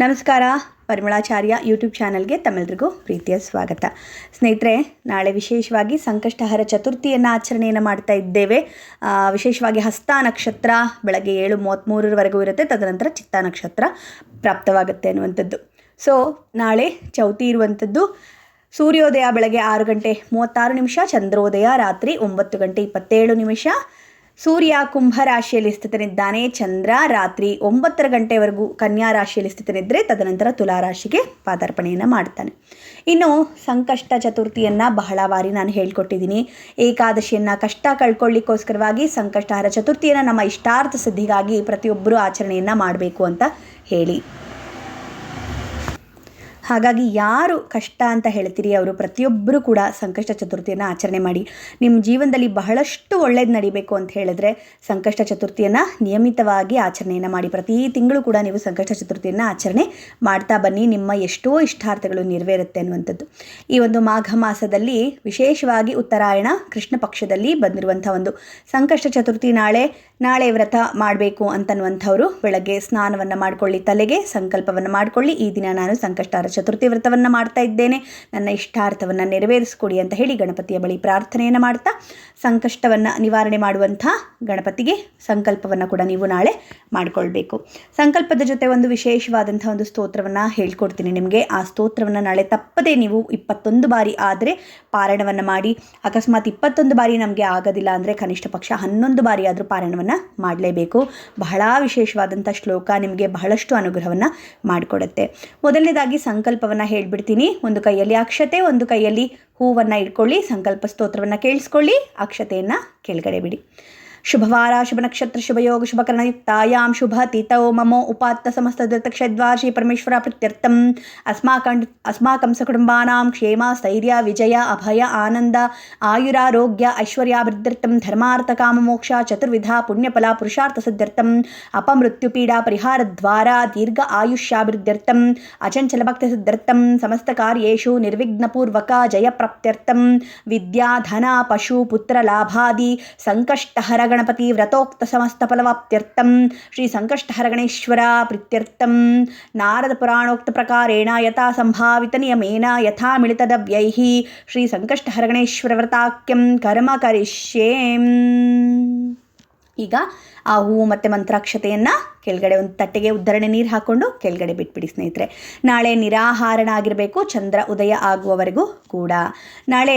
ನಮಸ್ಕಾರ ಪರಿಮಳಾಚಾರ್ಯ ಯೂಟ್ಯೂಬ್ ಚಾನಲ್ಗೆ ತಮ್ಮೆಲ್ಲರಿಗೂ ಪ್ರೀತಿಯ ಸ್ವಾಗತ. ಸ್ನೇಹಿತರೆ, ನಾಳೆ ವಿಶೇಷವಾಗಿ ಸಂಕಷ್ಟಹರ ಚತುರ್ಥಿಯನ್ನು ಆಚರಣೆಯನ್ನು ಮಾಡ್ತಾ ಇದ್ದೇವೆ. ವಿಶೇಷವಾಗಿ ಹಸ್ತ ನಕ್ಷತ್ರ, ಬೆಳಗ್ಗೆ ಏಳು ಮೂವತ್ತ್ಮೂರರವರೆಗೂ ಇರುತ್ತೆ. ತದನಂತರ ಚಿತ್ತ ನಕ್ಷತ್ರ ಪ್ರಾಪ್ತವಾಗುತ್ತೆ ಅನ್ನುವಂಥದ್ದು. ಸೊ ನಾಳೆ ಚೌತಿ ಇರುವಂಥದ್ದು. ಸೂರ್ಯೋದಯ ಬೆಳಗ್ಗೆ ಆರು ಗಂಟೆ ಮೂವತ್ತಾರು ನಿಮಿಷ, ಚಂದ್ರೋದಯ ರಾತ್ರಿ ಒಂಬತ್ತು ಗಂಟೆ ಇಪ್ಪತ್ತೇಳು ನಿಮಿಷ. ಸೂರ್ಯ ಕುಂಭ ರಾಶಿಯಲ್ಲಿ ಸ್ಥಿತನಿದ್ದಾನೆ, ಚಂದ್ರ ರಾತ್ರಿ ಒಂಬತ್ತರ ಗಂಟೆವರೆಗೂ ಕನ್ಯಾ ರಾಶಿಯಲ್ಲಿ ಸ್ಥಿತನಿದ್ದರೆ ತದನಂತರ ತುಲಾ ರಾಶಿಗೆ ಪಾದಾರ್ಪಣೆಯನ್ನು ಮಾಡ್ತಾನೆ. ಇನ್ನು ಸಂಕಷ್ಟ ಚತುರ್ಥಿಯನ್ನು ಬಹಳ ಬಾರಿ ನಾನು ಹೇಳಿಕೊಟ್ಟಿದ್ದೀನಿ. ಏಕಾದಶಿಯನ್ನು ಕಷ್ಟ ಕಳ್ಕೊಳ್ಳಿಕ್ಕೋಸ್ಕರವಾಗಿ ಸಂಕಷ್ಟಹಾರ ಚತುರ್ಥಿಯನ್ನು ನಮ್ಮ ಇಷ್ಟಾರ್ಥ ಸಿದ್ಧಿಗಾಗಿ ಪ್ರತಿಯೊಬ್ಬರೂ ಆಚರಣೆಯನ್ನು ಮಾಡಬೇಕು ಅಂತ ಹೇಳಿ. ಹಾಗಾಗಿ ಯಾರು ಕಷ್ಟ ಅಂತ ಹೇಳ್ತೀರಿ, ಅವರು ಪ್ರತಿಯೊಬ್ಬರೂ ಕೂಡ ಸಂಕಷ್ಟ ಚತುರ್ಥಿಯನ್ನು ಆಚರಣೆ ಮಾಡಿ. ನಿಮ್ಮ ಜೀವನದಲ್ಲಿ ಬಹಳಷ್ಟು ಒಳ್ಳೇದು ನಡಿಬೇಕು ಅಂತ ಹೇಳಿದ್ರೆ ಸಂಕಷ್ಟ ಚತುರ್ಥಿಯನ್ನು ನಿಯಮಿತವಾಗಿ ಆಚರಣೆಯನ್ನು ಮಾಡಿ. ಪ್ರತಿ ತಿಂಗಳು ಕೂಡ ನೀವು ಸಂಕಷ್ಟ ಚತುರ್ಥಿಯನ್ನು ಆಚರಣೆ ಮಾಡ್ತಾ ಬನ್ನಿ. ನಿಮ್ಮ ಎಷ್ಟೋ ಇಷ್ಟಾರ್ಥಗಳು ನೆರವೇರುತ್ತೆ ಅನ್ನುವಂಥದ್ದು. ಈ ಒಂದು ಮಾಘ ಮಾಸದಲ್ಲಿ ವಿಶೇಷವಾಗಿ ಉತ್ತರಾಯಣ ಕೃಷ್ಣ ಪಕ್ಷದಲ್ಲಿ ಬಂದಿರುವಂಥ ಒಂದು ಸಂಕಷ್ಟ ಚತುರ್ಥಿ ನಾಳೆ ನಾಳೆ ವ್ರತ ಮಾಡಬೇಕು ಅಂತನ್ನುವಂಥವ್ರು ಬೆಳಗ್ಗೆ ಸ್ನಾನವನ್ನು ಮಾಡಿಕೊಳ್ಳಿ, ತಲೆಗೆ ಸಂಕಲ್ಪವನ್ನು ಮಾಡಿಕೊಳ್ಳಿ. ಈ ದಿನ ನಾನು ಸಂಕಷ್ಟ ಚತುರ್ಥಿ ವ್ರತವನ್ನು ಮಾಡ್ತಾ ಇದ್ದೇನೆ. ನನ್ನ ಇಷ್ಟಾರ್ಥವನ್ನು ನೆರವೇರಿಸಿಕೊಡಿ ಅಂತ ಹೇಳಿ ಗಣಪತಿಯ ಬಳಿ ಪ್ರಾರ್ಥನೆಯನ್ನು ಮಾಡ್ತಾ, ಸಂಕಷ್ಟವನ್ನು ನಿವಾರಣೆ ಮಾಡುವಂಥ ಗಣಪತಿಗೆ ಸಂಕಲ್ಪವನ್ನು ಕೂಡ ನೀವು ನಾಳೆ ಮಾಡಿಕೊಳ್ಬೇಕು. ಸಂಕಲ್ಪದ ಜೊತೆ ಒಂದು ವಿಶೇಷವಾದಂಥ ಒಂದು ಸ್ತೋತ್ರವನ್ನು ಹೇಳ್ಕೊಡ್ತೀನಿ ನಿಮಗೆ. ಆ ಸ್ತೋತ್ರವನ್ನು ನಾಳೆ ತಪ್ಪದೇ ನೀವು ಇಪ್ಪತ್ತೊಂದು ಬಾರಿ ಆದರೆ ಪಾರಾಯಣವನ್ನು ಮಾಡಿ, ಅಕಸ್ಮಾತ್ ಇಪ್ಪತ್ತೊಂದು ಬಾರಿ ನಮಗೆ ಆಗೋದಿಲ್ಲ ಅಂದರೆ ಕನಿಷ್ಠ ಪಕ್ಷ ಹನ್ನೊಂದು ಬಾರಿ ಆದರೂ ಪಾರಾಯಣವನ್ನು ಮಾಡಲೇಬೇಕು. ಬಹಳ ವಿಶೇಷವಾದಂಥ ಶ್ಲೋಕ ನಿಮಗೆ ಬಹಳಷ್ಟು ಅನುಗ್ರಹವನ್ನು ಮಾಡಿಕೊಡುತ್ತೆ. ಮೊದಲನೇದಾಗಿ ಸಂಕಲ್ಪವನ್ನು ಹೇಳ್ಬಿಡ್ತೀನಿ. ಒಂದು ಕೈಯಲ್ಲಿ ಅಕ್ಷತೆ, ಒಂದು ಕೈಯಲ್ಲಿ ಹೂವನ್ನು ಇಟ್ಕೊಳ್ಳಿ. ಸಂಕಲ್ಪ ಸ್ತೋತ್ರವನ್ನು ಕೇಳಿಸ್ಕೊಳ್ಳಿ. ಅಕ್ಷತೆಯನ್ನು ಕೆಳಗಡೆ ಬಿಡಿ. ಶುಭವಾರ ಶುಭ ನಕ್ಷತ್ರ ಶುಭಯೋಗ ಶುಭಕರಣಯುಕ್ತಾಯಾಂ ಶುಭ ತಿಥೌ ಮಮೋ ಉಪಾತ್ತ ಸಮಸ್ತ ಕ್ಷದ್ವಾರ್ ಶ್ರೀ ಪರಮೇಶ್ವರ ಪ್ರೀತ್ಯರ್ಥಂ ಅಸ್ಮಾಕಂ ಅಸ್ಮಾಕಂ ಸಕುಟುಂಬಾನಾಂ ಕ್ಷೇಮ ಸ್ಥೈರ್ಯ ವಿಜಯ ಅಭಯ ಆನಂದ ಆಯುರಾರೋಗ್ಯ ಐಶ್ವರ್ಯಾಭಿವೃದ್ಧರ್ಥಂ ಧರ್ಮಾರ್ಥ ಕಾಮಮೋಕ್ಷ ಚತುರ್ವಿಧ ಪುಣ್ಯಫಲ ಪುರುಷಾರ್ಥ ಸಿದ್ಧರ್ಥಂ ಅಪಮೃತ್ಯುಪೀಡಾ ಪರಿಹಾರದ್ವಾರ ದೀರ್ಘ ಆಯುಷ್ಯಾಭಿವೃದ್ಧರ್ಥಂ ಅಚಂಚಲ ಭಕ್ತಿ ಸಿದ್ಧರ್ಥಂ ಸಮಸ್ತ ಕಾರ್ಯೇಷು ನಿರ್ವಿಘ್ನಪೂರ್ವಕ ಜಯಪ್ರಾಪ್ತ್ಯರ್ಥಂ ವಿದ್ಯಾ ಧನ ಪಶು ಪುತ್ರ ಲಾಭಾದಿ ಸಂಕಷ್ಟಹರ ಗಣಪತಿ ವ್ರತೋಕ್ತ ಸಮಸ್ತ ಫಲವಾಪ್ತ್ಯರ್ಥಂ. ಶ್ರೀ ಸಂಕಷ್ಟಹರ ಗಣೇಶ್ವರ ಪ್ರೀತ್ಯರ್ಥಂ. ನಾರದ ಪುರಾಣೋಕ್ತ ಪ್ರಕಾರೇಣ ಯಥಾ ಸಂಭಾವಿತ ನಿಯಮೇನ ಯಥಾ ಮಿಳಿತದವ್ಯೈಃ ಶ್ರೀ ಸಂಕಷ್ಟಹರ ಗಣೇಶ್ವರ ವ್ರತಾಕ್ಯಂ ಕರ್ಮ ಕರಿಷ್ಯೇಂ. ಈಗ ಆ ಹೂವು ಮತ್ತು ಮಂತ್ರಾಕ್ಷತೆಯನ್ನು ಕೆಳಗಡೆ ಒಂದು ತಟ್ಟೆಗೆ ಉದ್ದರಣೆ ನೀರು ಹಾಕ್ಕೊಂಡು ಕೆಳಗಡೆ ಬಿಟ್ಬಿಡಿ ಸ್ನೇಹಿತರೆ. ನಾಳೆ ನಿರಾಹಾರಣ ಆಗಿರಬೇಕು ಚಂದ್ರ ಉದಯ ಆಗುವವರೆಗೂ ಕೂಡ. ನಾಳೆ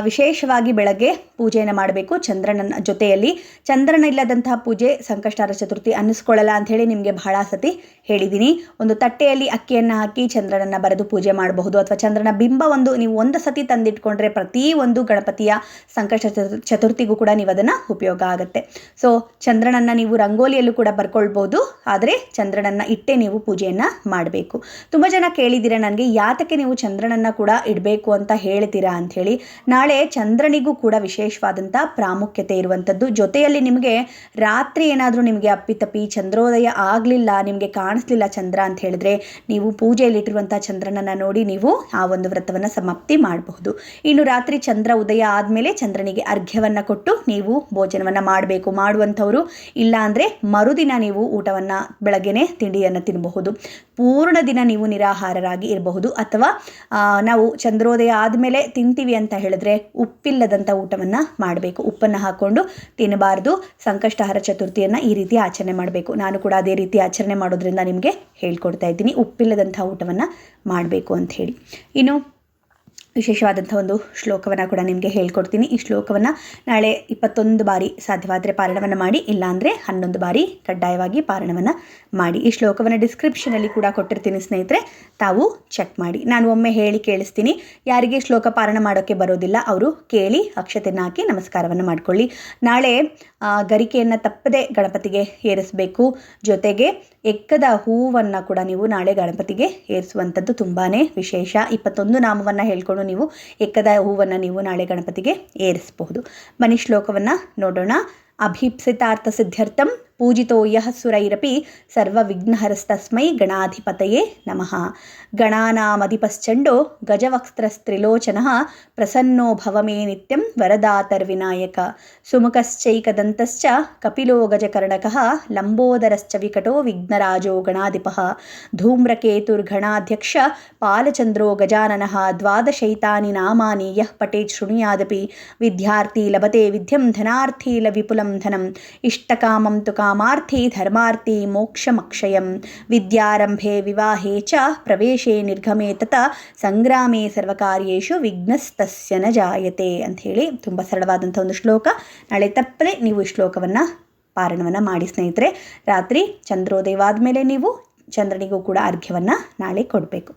ವಿಶೇಷವಾಗಿ ಬೆಳಗ್ಗೆ ಪೂಜೆಯನ್ನು ಮಾಡಬೇಕು ಚಂದ್ರನ ಜೊತೆಯಲ್ಲಿ. ಚಂದ್ರನ ಇಲ್ಲದಂತಹ ಪೂಜೆ ಸಂಕಷ್ಟಾರ ಚತುರ್ಥಿ ಅನ್ನಿಸ್ಕೊಳ್ಳಲ್ಲ ಅಂಥೇಳಿ ನಿಮಗೆ ಬಹಳ ಸತಿ ಹೇಳಿದ್ದೀನಿ. ಒಂದು ತಟ್ಟೆಯಲ್ಲಿ ಅಕ್ಕಿಯನ್ನು ಹಾಕಿ ಚಂದ್ರನನ್ನು ಬರೆದು ಪೂಜೆ ಮಾಡಬಹುದು. ಅಥವಾ ಚಂದ್ರನ ಬಿಂಬ ಒಂದು ನೀವು ಒಂದು ಸತಿ ತಂದಿಟ್ಕೊಂಡ್ರೆ ಪ್ರತಿ ಒಂದು ಗಣಪತಿಯ ಸಂಕಷ್ಟ ಚತು- ಚತುರ್ಥಿಗೂ ಕೂಡ ನೀವು ಅದನ್ನು ಉಪಯೋಗ ಆಗುತ್ತೆ. ಸೊ ಚಂದ್ರನನ್ನು ನೀವು ರಂಗೋಲಿಯಲ್ಲೂ ಕೂಡ ಬರ್ಕೊಳ್ಬೋದು ಆದರೆ ಚಂದ್ರನನ್ನು ಇಟ್ಟೇ ನೀವು ಪೂಜೆಯನ್ನು ಮಾಡಬೇಕು. ತುಂಬ ಜನ ಕೇಳಿದ್ದೀರಾ ನನಗೆ ಯಾತಕ್ಕೆ ನೀವು ಚಂದ್ರನನ್ನು ಕೂಡ ಇಡಬೇಕು ಅಂತ ಹೇಳ್ತೀರಾ? ಅಂಥೇಳಿ ನಾಳೆ ಚಂದ್ರನಿಗೂ ಕೂಡ ವಿಶೇಷವಾದಂಥ ಪ್ರಾಮುಖ್ಯತೆ ಇರುವಂಥದ್ದು ಜೊತೆಯಲ್ಲಿ ನಿಮಗೆ ರಾತ್ರಿ ಏನಾದರೂ ನಿಮಗೆ ಅಪ್ಪಿತಪ್ಪಿ, ಚಂದ್ರೋದಯ ಆಗಲಿಲ್ಲ, ನಿಮಗೆ ಕಾಣಿಸ್ಲಿಲ್ಲ ಚಂದ್ರ ಅಂತ ಹೇಳಿದ್ರೆ ನೀವು ಪೂಜೆಯಲ್ಲಿಟ್ಟಿರುವಂಥ ಚಂದ್ರನನ್ನು ನೋಡಿ ನೀವು ಆ ಒಂದು ವ್ರತವನ್ನು ಸಮಾಪ್ತಿ ಮಾಡಬಹುದು. ಇನ್ನು ರಾತ್ರಿ ಚಂದ್ರ ಉದಯ ಆದಮೇಲೆ ಚಂದ್ರನಿಗೆ ಅರ್ಘ್ಯವನ್ನು ಕೊಟ್ಟು ನೀವು ಭೋಜನವನ್ನು ಮಾಡಬೇಕು. ಮಾಡುವಂಥವರು ಇಲ್ಲ ಅಂದರೆ ಮರುದಿನ ನೀವು ಊಟವನ್ನು ಬೆಳಗ್ಗೆನೆ ತಿಂಡಿಯನ್ನು ತಿನ್ನಬಹುದು ಪೂರ್ಣ ದಿನ ನೀವು ನಿರಾಹಾರರಾಗಿ ಇರಬಹುದು. ಅಥವಾ ನಾವು ಚಂದ್ರೋದಯ ಆದಮೇಲೆ ತಿಂತೀವಿ ಅಂತ ಹೇಳಿದ್ರೆ ಉಪ್ಪಿಲ್ಲದಂಥ ಊಟವನ್ನು ಮಾಡಬೇಕು. ಉಪ್ಪನ್ನು ಹಾಕ್ಕೊಂಡು ತಿನ್ನಬಾರ್ದು. ಸಂಕಷ್ಟಹಾರ ಚತುರ್ಥಿಯನ್ನು ಈ ರೀತಿ ಆಚರಣೆ ಮಾಡಬೇಕು. ನಾನು ಕೂಡ ಅದೇ ರೀತಿ ಆಚರಣೆ ಮಾಡೋದ್ರಿಂದ ನಿಮಗೆ ಹೇಳ್ಕೊಡ್ತಾ ಇದ್ದೀನಿ. ಉಪ್ಪಿಲ್ಲದಂಥ ಊಟವನ್ನು ಮಾಡಬೇಕು ಅಂತ ಹೇಳಿ. ಇನ್ನು ವಿಶೇಷವಾದಂಥ ಒಂದು ಶ್ಲೋಕವನ್ನು ಕೂಡ ನಿಮಗೆ ಹೇಳ್ಕೊಡ್ತೀನಿ. ಈ ಶ್ಲೋಕವನ್ನು ನಾಳೆ ಇಪ್ಪತ್ತೊಂದು ಬಾರಿ ಸಾಧ್ಯವಾದರೆ ಪಾರಣವನ್ನು ಮಾಡಿ, ಇಲ್ಲಾಂದರೆ ಹನ್ನೊಂದು ಬಾರಿ ಕಡ್ಡಾಯವಾಗಿ ಪಾರಣವನ್ನು ಮಾಡಿ. ಈ ಶ್ಲೋಕವನ್ನು ಡಿಸ್ಕ್ರಿಪ್ಷನಲ್ಲಿ ಕೂಡ ಕೊಟ್ಟಿರ್ತೀನಿ ಸ್ನೇಹಿತರೆ, ತಾವು ಚೆಕ್ ಮಾಡಿ. ನಾನು ಒಮ್ಮೆ ಹೇಳಿ ಕೇಳಿಸ್ತೀನಿ, ಯಾರಿಗೆ ಶ್ಲೋಕ ಪಾರಣ ಮಾಡೋಕ್ಕೆ ಬರೋದಿಲ್ಲ, ಅವರು ಕೇಳಿ ಅಕ್ಷತೆಯನ್ನು ಹಾಕಿ ನಮಸ್ಕಾರವನ್ನು ಮಾಡಿಕೊಳ್ಳಿ. ನಾಳೆ ಗರಿಕೆಯನ್ನು ತಪ್ಪದೆ ಗಣಪತಿಗೆ ಏರಿಸಬೇಕು. ಜೊತೆಗೆ ಎಕ್ಕದ ಹೂವನ್ನು ಕೂಡ ನೀವು ನಾಳೆ ಗಣಪತಿಗೆ ಏರಿಸುವಂಥದ್ದು ತುಂಬಾ ವಿಶೇಷ. ಇಪ್ಪತ್ತೊಂದು ನಾಮವನ್ನು ಹೇಳ್ಕೊಂಡು ನೀವು ಎಕ್ಕದ ಹೂವನ್ನು ನೀವು ನಾಳೆ ಗಣಪತಿಗೆ ಏರಿಸಬಹುದು. ಮನಿ ಶ್ಲೋಕವನ್ನು ನೋಡೋಣ. అభీప్సితార్థసిద్ధ్యర్థం పూజితో యహ సురైరపి సర్వవిఘ్నహరస్తస్మై గణాధిపతయే నమ. గణానామధిపశ్చండో గజవక్స్త్రస్త్రిలోచన ప్రసన్నో భవమే నిత్యం వరదాతర్వినాయక. సుముఖశ్చైకదంతశ్చ కపిలో గజకర్ణక లంబోదరశ్చ వికటో విఘ్నరాజో గణాధిప. ధూమ్రకేతుర్గణాధ్యక్ష పాలచంద్రో గజానన ద్వాదశైతాని నామాని యః పటేత్ శృణుయాదపి. విద్యార్థీ లభతే విద్యం ధనార్థీల విపుల ಧನಂ. ಇಷ್ಟಕಾಮಂ ತು ಕಾಮಾರ್ಥಿ ಧರ್ಮಾರ್ಥಿ ಮೋಕ್ಷಮಕ್ಷಯಂ. ವಿದ್ಯಾರಂಭೆ ವಿವಾಹೇ ಚ ಪ್ರವೇಶೇ ನಿರ್ಗಮೆ ತತ ಸಂಗ್ರಾಮೇ ಸರ್ವಕಾರ್ಯೇಷು ವಿಘ್ನಸ್ತಸ್ಯ ನ ಜಾಯತೆ ಅಂಥೇಳಿ ತುಂಬ ಸರಳವಾದಂಥ ಒಂದು ಶ್ಲೋಕ. ನಾಳೆ ತಪ್ಪದೆ ನೀವು ಈ ಶ್ಲೋಕವನ್ನು ಪಾರಣವನ್ನು ಮಾಡಿ ಸ್ನೇಹಿತರೆ. ರಾತ್ರಿ ಚಂದ್ರೋದಯವಾದ ಮೇಲೆ ನೀವು ಚಂದ್ರನಿಗೂ ಕೂಡ ಅರ್ಘ್ಯವನ್ನು ನಾಳೆ ಕೊಡಬೇಕು.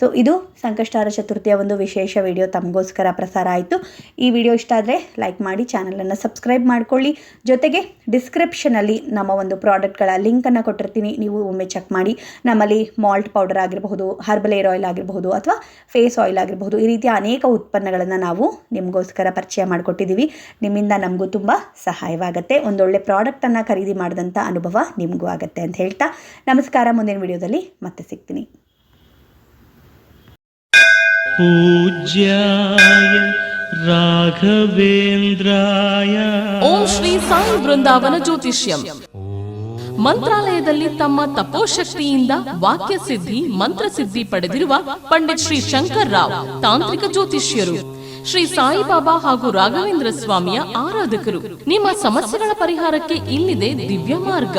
ಸೊ ಇದು ಸಂಕಷ್ಟಾರ ಚತುರ್ಥಿಯ ಒಂದು ವಿಶೇಷ ವಿಡಿಯೋ ತಮಗೋಸ್ಕರ ಪ್ರಸಾರ ಆಯಿತು. ಈ ವಿಡಿಯೋ ಇಷ್ಟ ಆದರೆ ಲೈಕ್ ಮಾಡಿ ಚಾನಲನ್ನು ಸಬ್ಸ್ಕ್ರೈಬ್ ಮಾಡ್ಕೊಳ್ಳಿ. ಜೊತೆಗೆ ಡಿಸ್ಕ್ರಿಪ್ಷನಲ್ಲಿ ನಮ್ಮ ಒಂದು ಪ್ರಾಡಕ್ಟ್ಗಳ ಲಿಂಕನ್ನು ಕೊಟ್ಟಿರ್ತೀನಿ. ನೀವು ಒಮ್ಮೆ ಚೆಕ್ ಮಾಡಿ. ನಮ್ಮಲ್ಲಿ ಮಾಲ್ಟ್ ಪೌಡರ್ ಆಗಿರಬಹುದು ಹರ್ಬಲ್ ಏರ್ ಆಯಿಲ್ ಆಗಿರಬಹುದು ಅಥವಾ ಫೇಸ್ ಆಯಿಲ್ ಆಗಿರಬಹುದು, ಈ ರೀತಿಯ ಅನೇಕ ಉತ್ಪನ್ನಗಳನ್ನು ನಾವು ನಿಮಗೋಸ್ಕರ ಪರಿಚಯ ಮಾಡಿಕೊಟ್ಟಿದ್ದೀವಿ ನಿಮ್ಮಿಂದ ನಮಗೂ ತುಂಬ ಸಹಾಯವಾಗುತ್ತೆ. ಒಂದೊಳ್ಳೆ ಪ್ರಾಡಕ್ಟನ್ನು ಖರೀದಿ ಮಾಡಿದಂಥ ಅನುಭವ ನಿಮಗೂ ಆಗುತ್ತೆ ಅಂತ ಹೇಳ್ತಾ. ನಮಸ್ಕಾರ ಮುಂದಿನ ವಿಡಿಯೋದಲ್ಲಿ ಮತ್ತೆ ಸಿಗ್ತೀನಿ. ಪೂಜ್ಯಾಯ ರಾಘವೇಂದ್ರಾಯ. ಓಂ ಶ್ರೀ ಸಾಯಿ ಬೃಂದಾವನ ಜ್ಯೋತಿಷ್ಯಂ. ಮಂತ್ರಾಲಯದಲ್ಲಿ ತಮ್ಮ ತಪೋಶಕ್ತಿಯಿಂದ ವಾಕ್ಯ ಸಿದ್ಧಿ ಮಂತ್ರ ಸಿದ್ಧಿ ಪಡೆದಿರುವ ಪಂಡಿತ್ ಶ್ರೀ ಶಂಕರ್ ರಾವ್ ತಾಂತ್ರಿಕ ಜ್ಯೋತಿಷ್ಯರು. ಶ್ರೀ ಸಾಯಿಬಾಬಾ ಹಾಗೂ ರಾಘವೇಂದ್ರ ಸ್ವಾಮಿಯ ಆರಾಧಕರು. ನಿಮ್ಮ ಸಮಸ್ಯೆಗಳ ಪರಿಹಾರಕ್ಕೆ ಇಲ್ಲಿದೆ ದಿವ್ಯ ಮಾರ್ಗ.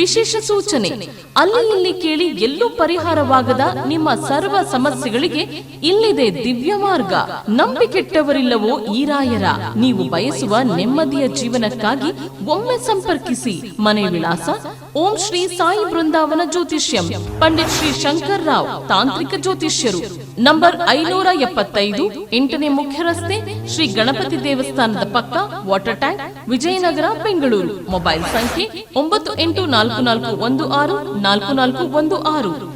ವಿಶೇಷ ಸೂಚನೆ. ಅಲ್ಲಿ ಇಲ್ಲಿ ಕೇಳಿ ಎಲ್ಲೂ ಪರಿಹಾರವಾಗದ ನಿಮ್ಮ ಸರ್ವ ಸಮಸ್ಯೆಗಳಿಗೆ ಇಲ್ಲಿದೆ ದಿವ್ಯ ಮಾರ್ಗ ನಂಬಿಕೆಟ್ಟವರಿಲ್ಲವೋ ಈರಾಯರ ರಾಯರ ನೀವು ಬಯಸುವ ನೆಮ್ಮದಿಯ ಜೀವನಕ್ಕಾಗಿ ಒಮ್ಮೆ ಸಂಪರ್ಕಿಸಿ. ಮನೆ ವಿಳಾಸ, ಓಂ ಶ್ರೀ ಸಾಯಿ ಬೃಂದಾವನ ಜ್ಯೋತಿಷ್ಯಂ. ಪಂಡಿತ್ ಶ್ರೀ ಶಂಕರ್ ರಾವ್, ತಾಂತ್ರಿಕ ಜ್ಯೋತಿಷ್ಯರು. ನಂಬರ್ ಐನೂರ ಎಪ್ಪತ್ತೈದು ಎಂಟನೇ ಮುಖ್ಯ ರಸ್ತೆ ಶ್ರೀ ಗಣಪತಿ ದೇವಸ್ಥಾನದ ಪಕ್ಕ water tank Vijayanagar, Bengaluru. Mobile ಸಂಖ್ಯೆ ಒಂಬತ್ತು ಎಂಟು ನಾಲ್ಕು ನಾಲ್ಕು ಒಂದು ಆರು, ನಾಲ್ಕು ನಾಲ್ಕು ಒಂದು ಆರು.